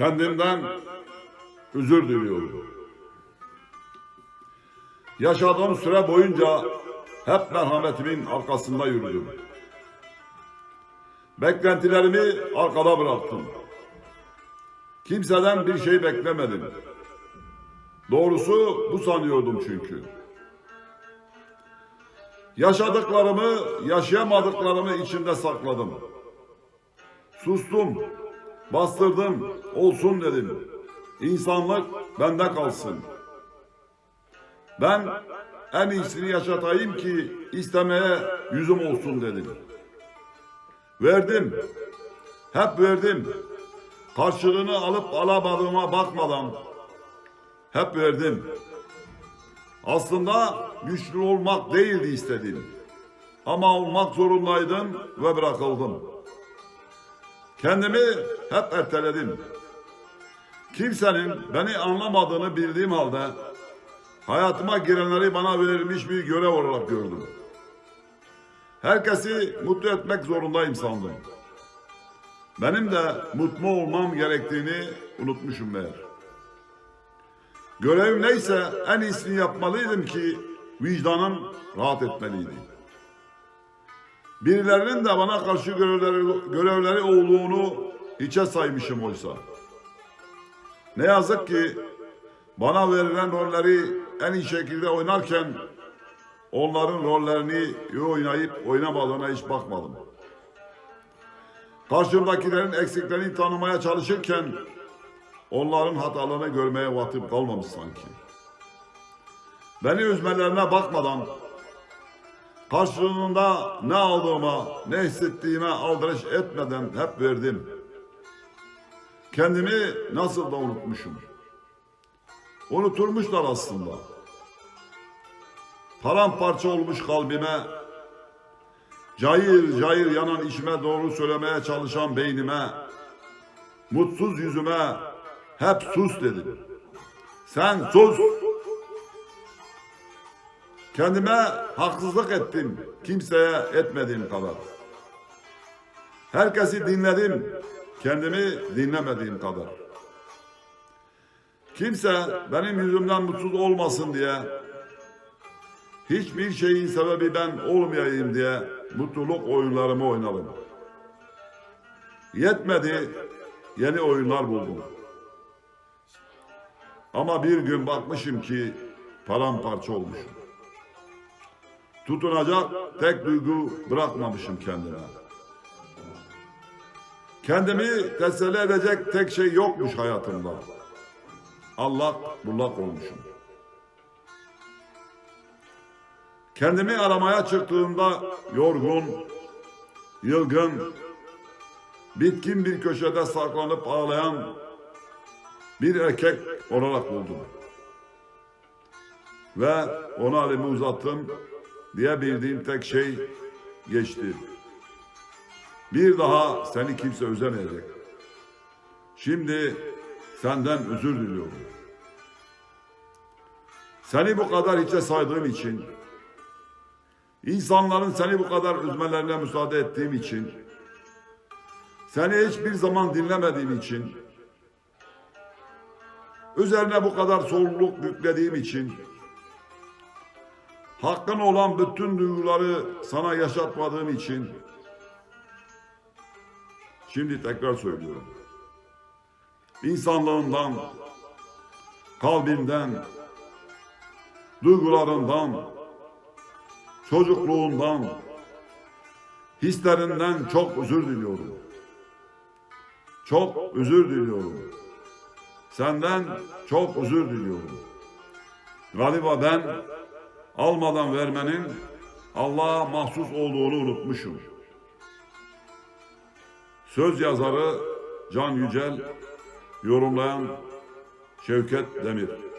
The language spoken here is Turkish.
Kendimden özür diliyorum. Yaşadığım süre boyunca hep merhametimin arkasında yürüdüm. Beklentilerimi arkada bıraktım. Kimseden bir şey beklemedim. Doğrusu bu sanıyordum çünkü. Yaşadıklarımı, yaşayamadıklarımı içimde sakladım. Sustum, bastırdım, olsun dedim. İnsanlık bende kalsın. Ben en iyisini yaşatayım ki istemeye yüzüm olsun dedim. Verdim, hep verdim. Karşılığını alıp alamadığıma bakmadan hep verdim. Aslında güçlü olmak değildi istediğim. Ama olmak zorundaydım ve bırakıldım. Kendimi hep erteledim. Kimsenin beni anlamadığını bildiğim halde hayatıma girenleri bana verilmiş bir görev olarak gördüm. Herkesi mutlu etmek zorundayım sandım. Benim de mutlu olmam gerektiğini unutmuşum meğer. Görev neyse en iyisini yapmalıydım ki vicdanım rahat etmeliydi. Birilerinin de bana karşı görevleri, görevleri olduğunu hiçe saymışım oysa. Ne yazık ki bana verilen rolleri en iyi şekilde oynarken onların rollerini iyi oynayıp oynamadığına hiç bakmadım. Karşımdakilerin eksiklerini tanımaya çalışırken onların hatalarını görmeye vaktim kalmamış sanki. Beni üzmelerine bakmadan karşılığında ne aldığıma, ne hissettiğime aldırış etmeden hep verdim. Kendimi nasıl da unutmuşum. Unuturmuşlar aslında. Paramparça olmuş kalbime, cayır cayır yanan içime doğru söylemeye çalışan beynime, mutsuz yüzüme hep sus dedim. Sen sus. Kendime haksızlık ettim. Kimseye etmediğim kadar. Herkesi dinledim. Kendimi dinlemediğim kadar. Kimse benim yüzümden mutsuz olmasın diye hiçbir şeyin sebebi ben olmayayım diye mutluluk oyunlarımı oynadım. Yetmedi, yeni oyunlar buldum. Ama bir gün bakmışım ki paramparça olmuşum. Tutunacak tek duygu bırakmamışım kendime. Kendimi teselli edecek tek şey yokmuş hayatımda. Allah bullak olmuşum. Kendimi aramaya çıktığımda yorgun, yılgın, bitkin bir köşede saklanıp ağlayan bir erkek olarak buldum. Ve ona elimi uzattım diye bildiğim tek şey geçti. Bir daha seni kimse üzemeyecek. Şimdi senden özür diliyorum. Seni bu kadar hiçe saydığım için, insanların seni bu kadar üzmelerine müsaade ettiğim için, seni hiçbir zaman dinlemediğim için, üzerine bu kadar sorumluluk yüklediğim için, hakkın olan bütün duyguları sana yaşatmadığım için, şimdi tekrar söylüyorum. İnsanlığından, kalbinden, duygularından, çocukluğundan, hislerinden çok özür diliyorum. Çok özür diliyorum. Senden çok özür diliyorum. Galiba ben almadan vermenin Allah'a mahsus olduğunu unutmuşum. Söz yazarı Can Yücel, yorumlayan Şevket Demir.